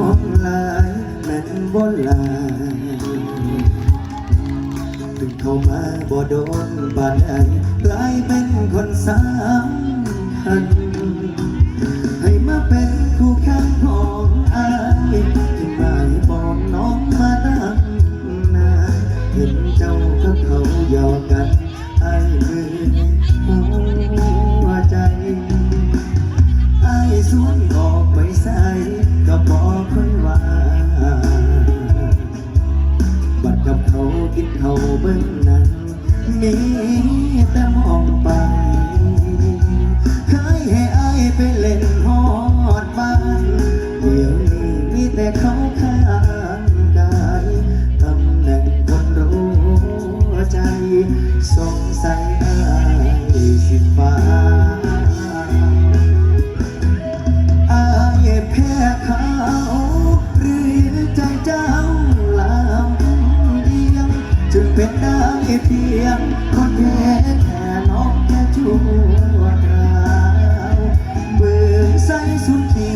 องลายแม่นบ่ลายถึงเข้ามาบ่โดนบาดใดกลายเป็นคนสามคันให้มาเป็นคู่ค้า ข้างกายตำแหน่งคนรู้ใจ สงสัยอายสิฟ้าอายแพ้เขาหรือใจเจ้าลำเอียงจึงเป็นได้เพียงคนแพ้แค่น้องแค่ชั่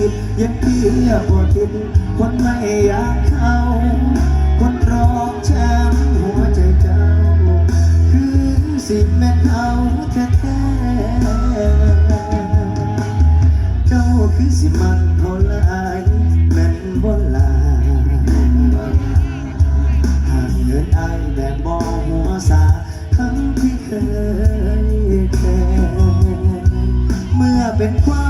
ดยังเพียบวติดคนไม่อยากเข้า คนรอแชมป์หัวใจเจ้า คือสิแม่นเขาแท้ๆเจ้าคือสิมันเขาลายแม่นบ่ลาหากเงินไอแบบบ่หัวสาทั้งที่เคยแค่เมื่อเป็นความ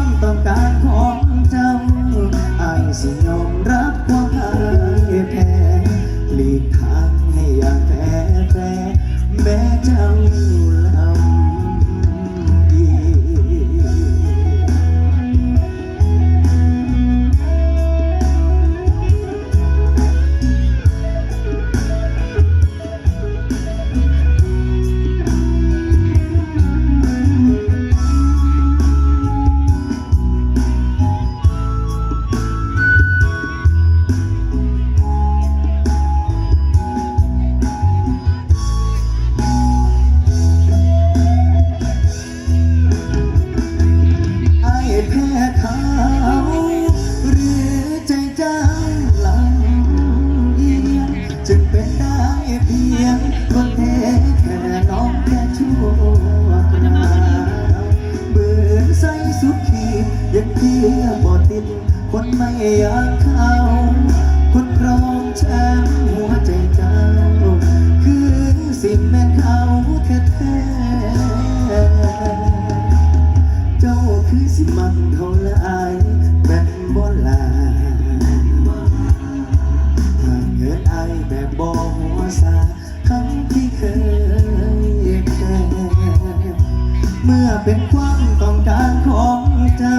อยากเข้าคนพร้อมแชมป์หัวใจเจ้า คือสิแม่นเขาแท้ๆเจ้าคือสิมันเขาหลายแบ่งบ่ลาหากเงินไอแบบบ่หัวซาคำที่เคยแค่เมื่อเป็นความต้องการของเจ้า